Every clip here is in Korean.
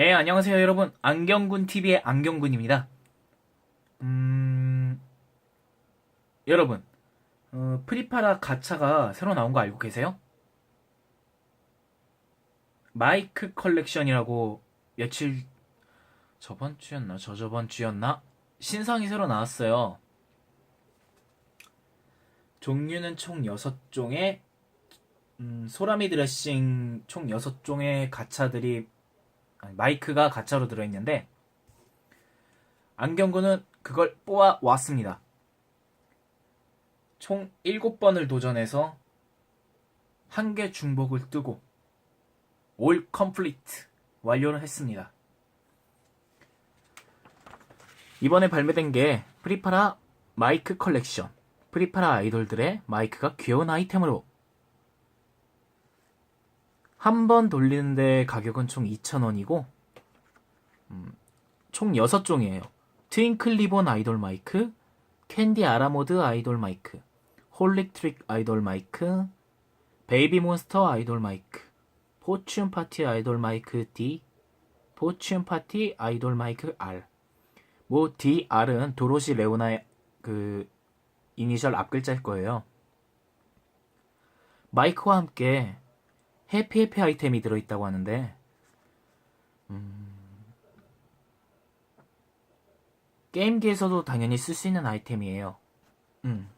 네, 안녕하세요, 여러분. 안경군 TV의 안경군입니다. 음, 여러분, 어, 프리파라 가차가 새로 나온 거 알고 계세요? 마이크 컬렉션이라고 며칠 저번 주였나 저저번 주였나 신상이 새로 나왔어요. 종류는 총 6종의 음, 소라미 드레싱 총 6종의 가차들이 마이크가 가차로 들어있는데 안경구는 그걸 뽑아 왔습니다. 총 7번을 도전해서 한 개 중복을 뜨고 올 컴플리트 완료를 했습니다. 이번에 발매된 게 프리파라 마이크 컬렉션. 프리파라 아이돌들의 마이크가 귀여운 아이템으로 한 번 돌리는데 가격은 총 2,000원이고 음, 총 6종이에요. 트윙클 리본 아이돌 마이크, 캔디 아라모드 아이돌 마이크, 홀릭 트릭 아이돌 마이크, 베이비 몬스터 아이돌 마이크, 포춘 파티 아이돌 마이크 D, 포춘 파티 아이돌 마이크 R. 뭐 DR은 도로시 레오나의 그 이니셜 앞글자일 거예요. 마이크와 함께 해피 해피 아이템이 들어있다고 하는데 음, 게임기에서도 당연히 쓸 수 있는 아이템이에요. 음.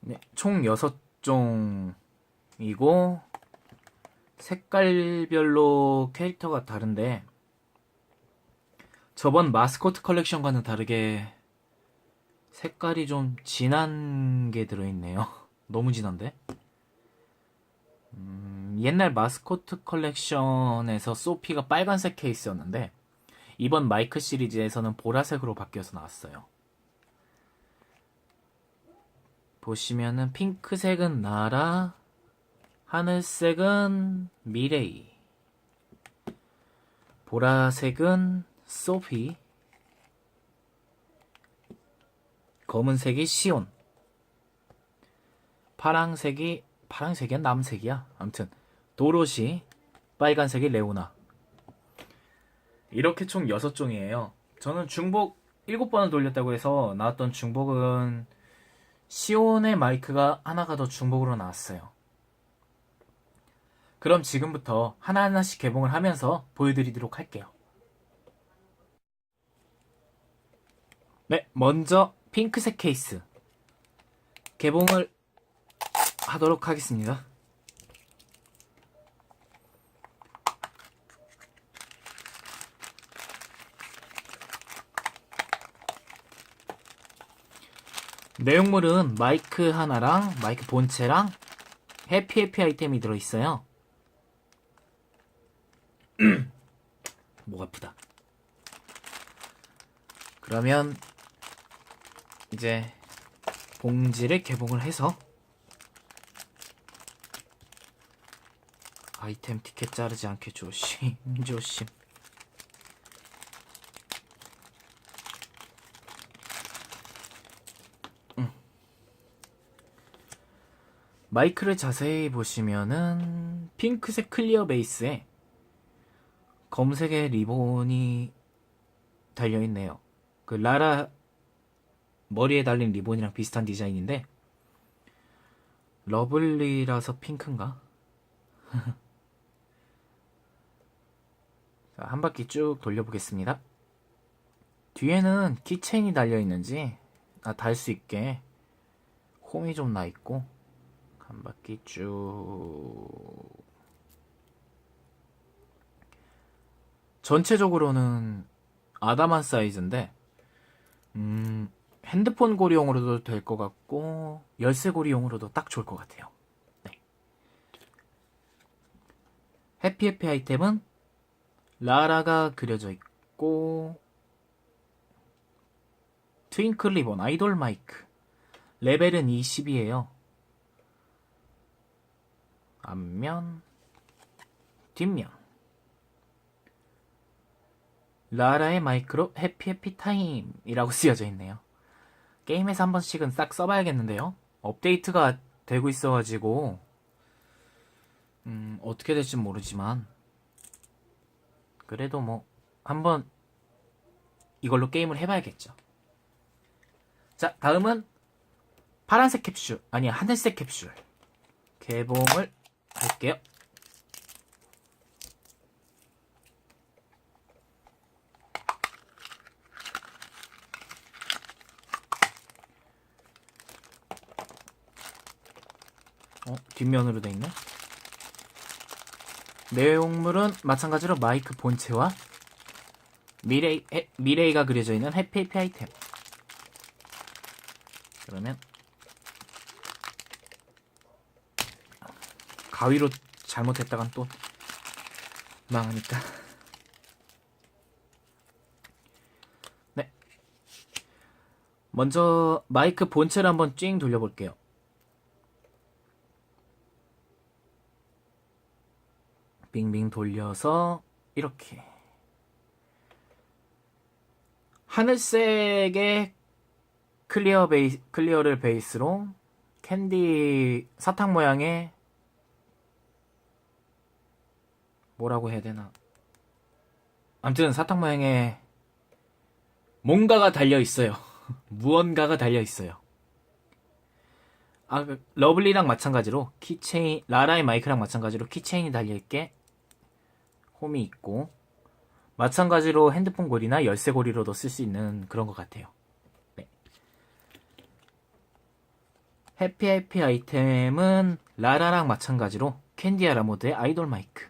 네, 총 6종이고 색깔별로 캐릭터가 다른데 저번 마스코트 컬렉션과는 다르게 색깔이 좀 진한 게 들어있네요. 너무 진한데? 음, 옛날 마스코트 컬렉션에서 소피가 빨간색 케이스였는데 이번 마이크 시리즈에서는 보라색으로 바뀌어서 나왔어요. 보시면은 핑크색은 나라, 하늘색은 미레이, 보라색은 소피, 검은색이 시온, 파랑색이 파랑색이야 남색이야 아무튼 도로시, 빨간색이 레오나. 이렇게 총 6종이에요. 저는 중복 7번을 돌렸다고 해서 나왔던 중복은 시온의 마이크가 하나가 더 중복으로 나왔어요. 그럼 지금부터 하나하나씩 개봉을 하면서 보여드리도록 할게요. 네, 먼저 핑크색 케이스 개봉을 하도록 하겠습니다. 내용물은 마이크 하나랑 마이크 본체랑 해피해피 아이템이 들어있어요. 목 아프다. 그러면 이제 봉지를 개봉을 해서 아이템 티켓 자르지 않게 조심 조심 마이크를 자세히 보시면은 핑크색 클리어 베이스에 검색의 리본이 달려있네요. 그 라라 머리에 달린 리본이랑 비슷한 디자인인데 러블리라서 핑크인가? 자, 한 바퀴 쭉 돌려보겠습니다. 뒤에는 키체인이 달려있는지 아, 달 수 있게 홈이 좀 나 있고 한 바퀴 쭉 전체적으로는 아담한 사이즈인데 음, 핸드폰 고리용으로도 될 것 같고 열쇠 고리용으로도 딱 좋을 것 같아요. 네. 해피 해피 아이템은 라라가 그려져 있고 트윙클 리본 아이돌 마이크 레벨은 20이에요. 앞면 뒷면 라라의 마이크로 해피 해피 타임이라고 쓰여져 있네요. 게임에서 한 번씩은 싹 써봐야겠는데요. 업데이트가 되고 있어가지고 음, 어떻게 될지 모르지만 그래도 뭐 한번 이걸로 게임을 해봐야겠죠. 자, 다음은 파란색 캡슐, 아니 하늘색 캡슐 개봉을 할게요. 어, 뒷면으로 돼 있네. 내용물은 마찬가지로 마이크 본체와 미레이, 해- 미레이가 그려져 있는 해피해피 아이템. 그러면 가위로 잘못했다간 또 망하니까. 네. 먼저 마이크 본체를 한번 찡 돌려볼게요. 빙빙 돌려서 이렇게 하늘색의 클리어 베이 클리어를 베이스로 캔디 사탕 모양의 뭐라고 해야 되나 아무튼 사탕 모양의 뭔가가 달려 있어요. 무언가가 달려 있어요. 아, 그 러블리랑 마찬가지로 키체인 라라의 마이크랑 마찬가지로 키체인이 달려 있게 홈이 있고 마찬가지로 핸드폰 고리나 열쇠 고리로도 쓸 수 있는 그런 것 같아요. 네. 해피 해피 아이템은 라라랑 마찬가지로 캔디아라 모드의 아이돌 마이크.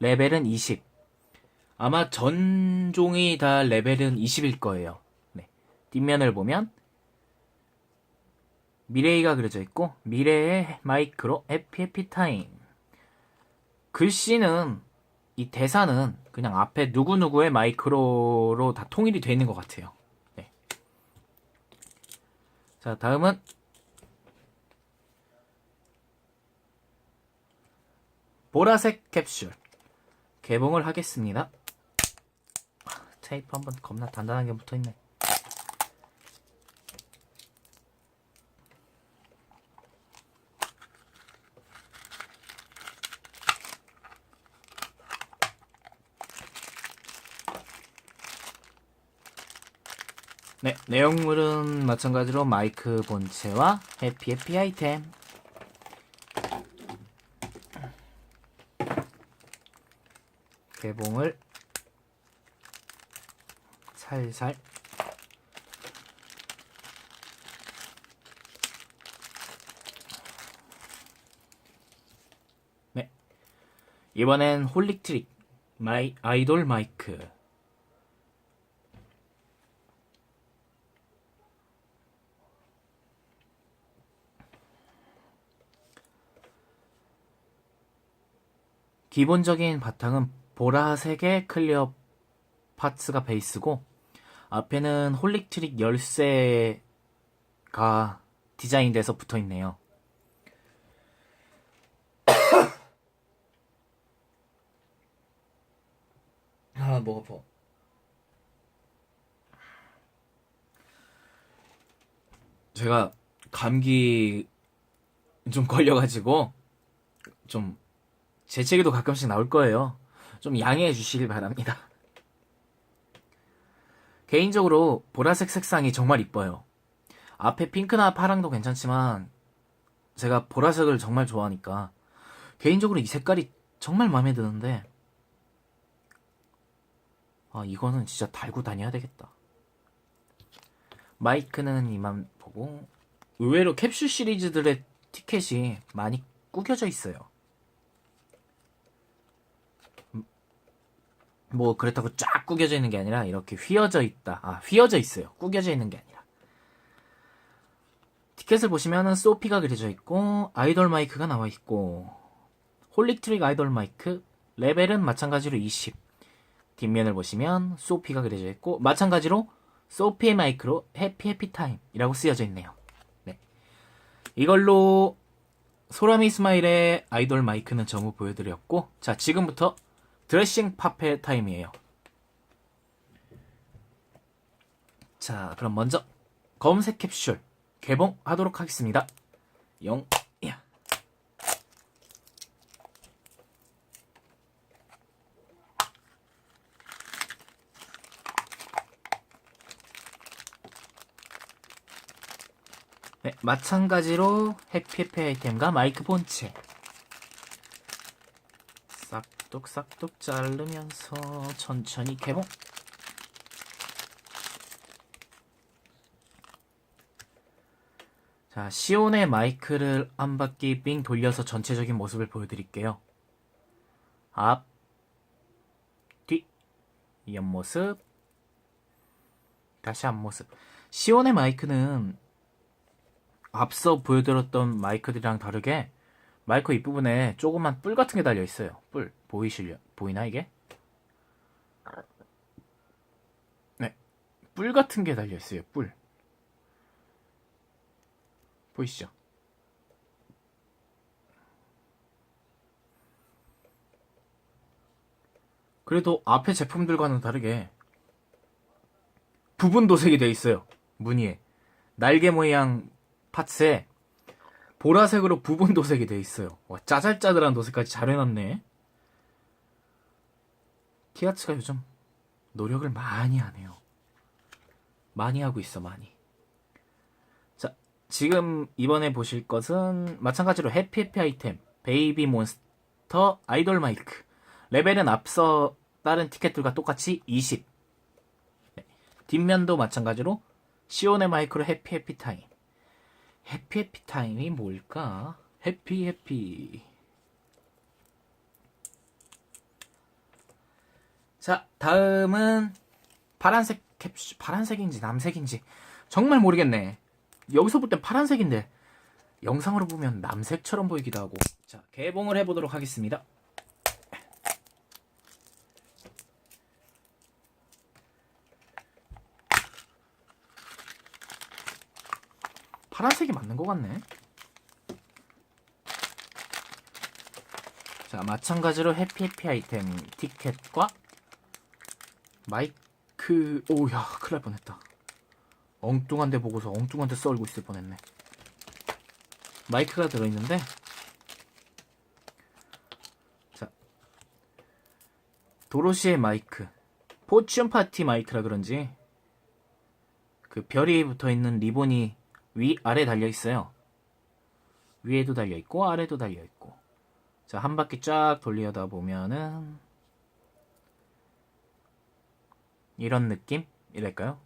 레벨은 20. 아마 전종이 다 레벨은 20일 거예요. 네. 뒷면을 보면 미레이가 그려져 있고 미래의 마이크로 해피 해피 타임. 글씨는 이 대사는 그냥 앞에 누구누구의 마이크로로 다 통일이 되어 있는 것 같아요. 네. 자, 다음은 보라색 캡슐 개봉을 하겠습니다. 테이프 한번 겁나 단단하게 붙어 있네. 네, 내용물은 마찬가지로 마이크 본체와 해피 해피 아이템. 개봉을 살살. 네. 이번엔 홀릭트릭 마이 아이돌 마이크 기본적인 바탕은 보라색의 클리어 파츠가 베이스고 앞에는 홀릭트릭 열쇠가 디자인돼서 붙어 있네요. 아, 목 아파. 제가 감기 좀 걸려가지고 좀 재채기도 가끔씩 나올 거예요. 좀 양해해 주시길 바랍니다. 개인적으로 보라색 색상이 정말 이뻐요. 앞에 핑크나 파랑도 괜찮지만 제가 보라색을 정말 좋아하니까 개인적으로 이 색깔이 정말 마음에 드는데 아 이거는 진짜 달고 다녀야 되겠다. 마이크는 이만 보고 의외로 캡슐 시리즈들의 티켓이 많이 구겨져 있어요. 뭐 그렇다고 쫙 구겨져 있는 게 아니라 이렇게 휘어져 있다. 아, 휘어져 있어요. 구겨져 있는 게 아니라. 티켓을 보시면은 소피가 그려져 있고 아이돌 마이크가 나와 있고 홀릭트릭 아이돌 마이크 레벨은 마찬가지로 20. 뒷면을 보시면 소피가 그려져 있고 마찬가지로 소피의 마이크로 해피 해피 타임이라고 쓰여져 있네요. 네. 이걸로 소라미 스마일의 아이돌 마이크는 전부 보여드렸고 자 지금부터 드레싱 파페 타임이에요. 자, 그럼 먼저 검색 캡슐 개봉하도록 하겠습니다. 영, 야. 네, 마찬가지로 해피해피 아이템과 마이크 본체 싹둑싹둑 자르면서 천천히 개봉 자, 시온의 마이크를 한 바퀴 삥 돌려서 전체적인 모습을 보여드릴게요. 앞, 뒤, 옆모습, 다시 앞모습. 시온의 마이크는 앞서 보여드렸던 마이크들이랑 다르게 마이크 윗부분에 조그만 뿔 같은 게 달려 있어요. 뿔. 보이실려? 보이나 이게? 네. 뿔 같은 게 달려 있어요. 뿔. 보이시죠? 그래도 앞에 제품들과는 다르게 부분 도색이 되어 있어요. 무늬에. 날개 모양 파츠에 보라색으로 부분 도색이 되어 있어요. 와, 짜잘짜잘한 도색까지 잘 해놨네. 티아츠가 요즘 노력을 많이 하네요. 많이 하고 있어, 많이. 자, 지금 이번에 보실 것은 마찬가지로 해피해피 아이템, 베이비 몬스터 아이돌 마이크. 레벨은 앞서 다른 티켓들과 똑같이 20. 네. 뒷면도 마찬가지로 시온의 마이크로 해피해피 타임. 해피 해피 타임이 뭘까? 해피 해피. 자, 다음은 파란색 캡슐, 파란색인지 남색인지 정말 모르겠네. 여기서 볼 땐 파란색인데 영상으로 보면 남색처럼 보이기도 하고. 자, 개봉을 해보도록 하겠습니다. 파란색이 맞는 것 같네. 자, 마찬가지로 해피해피 아이템 티켓과 마이크, 오야, 큰일 날 뻔했다. 엉뚱한 데 보고서 엉뚱한 데 썰고 있을 뻔했네. 마이크가 들어있는데, 자, 도로시의 마이크, 포춘 파티 마이크라 그런지, 그 별이 붙어 있는 리본이 위, 아래 달려 있어요. 위에도 달려 있고, 아래도 달려 있고. 자, 한 바퀴 쫙 돌리다 보면은, 이런 느낌? 이랄까요?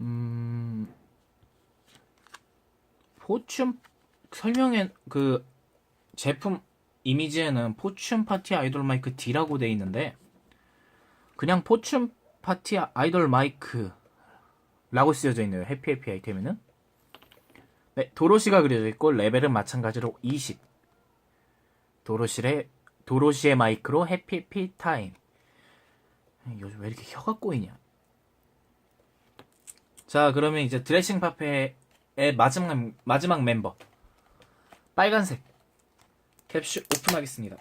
음, 포춘, 설명에, 그, 제품 이미지에는 포춘 파티 아이돌 마이크 D라고 돼 있는데, 그냥 포춘 파티 아이돌 마이크 라고 쓰여져 있네요. 해피해피 아이템에는. 네, 도로시가 그려져 있고, 레벨은 마찬가지로 20. 도로시의, 도로시의 마이크로 해피해피 타임. 요즘 왜 이렇게 혀가 꼬이냐? 자, 그러면 이제 드레싱 파페의 마지막, 마지막 멤버. 빨간색. 캡슐 오픈하겠습니다.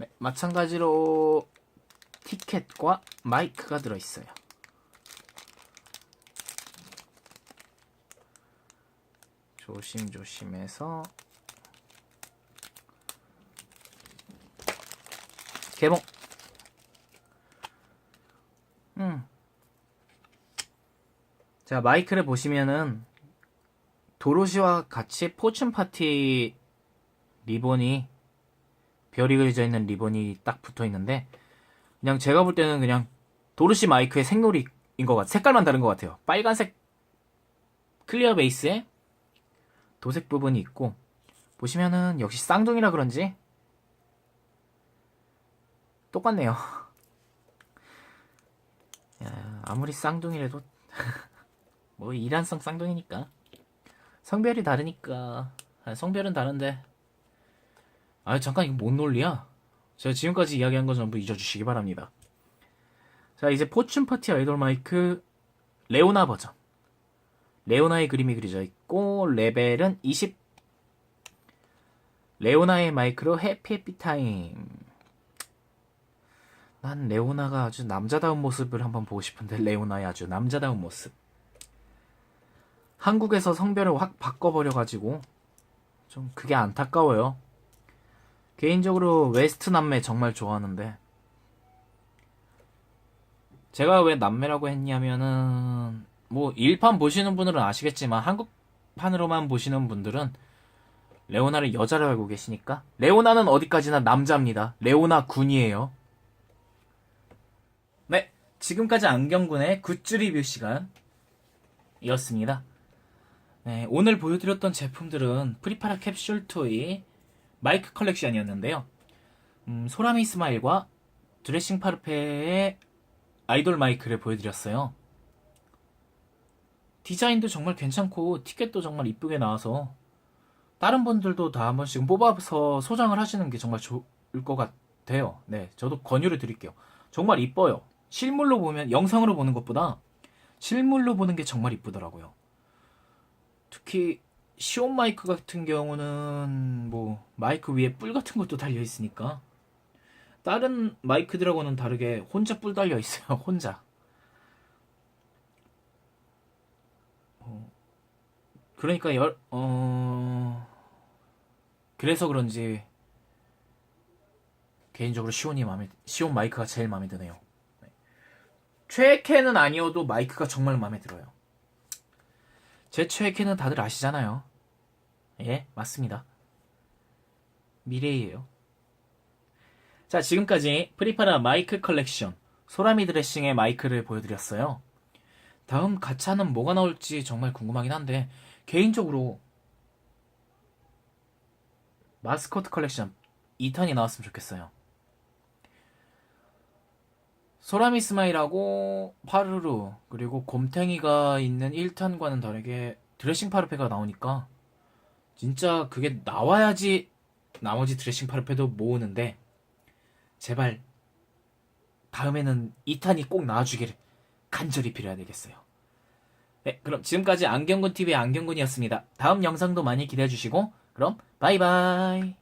네, 마찬가지로 티켓과 마이크가 들어있어요. 조심조심해서 개봉. 음. 자, 마이크를 보시면은 도로시와 같이 포춘 파티 리본이 별이 그려져 있는 리본이 딱 붙어 있는데 그냥 제가 볼 때는 그냥 도르시 마이크의 생놀이인 것 같아요. 색깔만 다른 것 같아요. 빨간색 클리어 베이스에 도색 부분이 있고 보시면은 역시 쌍둥이라 그런지 똑같네요. 야, 아무리 쌍둥이라도 뭐 이란성 쌍둥이니까 성별이 다르니까 아, 성별은 다른데 아 잠깐 이거 뭔 논리야? 제가 지금까지 이야기한 거 전부 잊어주시기 바랍니다. 자 이제 포춘 파티 아이돌 마이크 레오나 버전. 레오나의 그림이 그려져 있고 레벨은 20 레오나의 마이크로 해피 해피 타임. 난 레오나가 아주 남자다운 모습을 한번 보고 싶은데 레오나의 아주 남자다운 모습. 한국에서 성별을 확 바꿔버려가지고 좀 그게 안타까워요 개인적으로 웨스트 남매 정말 좋아하는데 제가 왜 남매라고 했냐면은 뭐 일판 보시는 분들은 아시겠지만 한국판으로만 보시는 분들은 레오나를 여자로 알고 계시니까 레오나는 어디까지나 남자입니다. 레오나 군이에요. 네, 지금까지 안경군의 굿즈 리뷰 시간이었습니다. 네, 오늘 보여드렸던 제품들은 프리파라 캡슐 토이 마이크 컬렉션이었는데요. 음, 소라미 스마일과 드레싱 파르페의 아이돌 마이크를 보여드렸어요. 디자인도 정말 괜찮고 티켓도 정말 이쁘게 나와서 다른 분들도 다 한 번씩 뽑아서 소장을 하시는 게 정말 좋을 것 같아요. 네, 저도 권유를 드릴게요. 정말 이뻐요. 실물로 보면 영상으로 보는 것보다 실물로 보는 게 정말 이쁘더라고요. 특히 시온 마이크 같은 경우는 뭐 마이크 위에 뿔 같은 것도 달려 있으니까 다른 마이크들하고는 다르게 혼자 뿔 달려 있어요. 혼자. 어, 그러니까 열, 어, 그래서 그런지 개인적으로 시온이 마음에, 시온 마이크가 제일 마음에 드네요. 네. 최애캐는 아니어도 마이크가 정말 마음에 들어요. 제 최애캐는 다들 아시잖아요. 예, 맞습니다. 미래이에요. 자, 지금까지 프리파라 마이크 컬렉션 소라미 드레싱의 마이크를 보여드렸어요. 다음 가차는 뭐가 나올지 정말 궁금하긴 한데 개인적으로 마스코트 컬렉션 2탄이 나왔으면 좋겠어요. 소라미 스마일하고 파르르 그리고 곰탱이가 있는 1탄과는 다르게 드레싱 파르페가 나오니까 진짜 그게 나와야지 나머지 드레싱 파르페도 모으는데 제발 다음에는 2탄이 꼭 나와주기를 간절히 빌어야 되겠어요. 네, 그럼 지금까지 안경군 TV의 안경군이었습니다. 다음 영상도 많이 기대해 주시고 그럼 바이바이.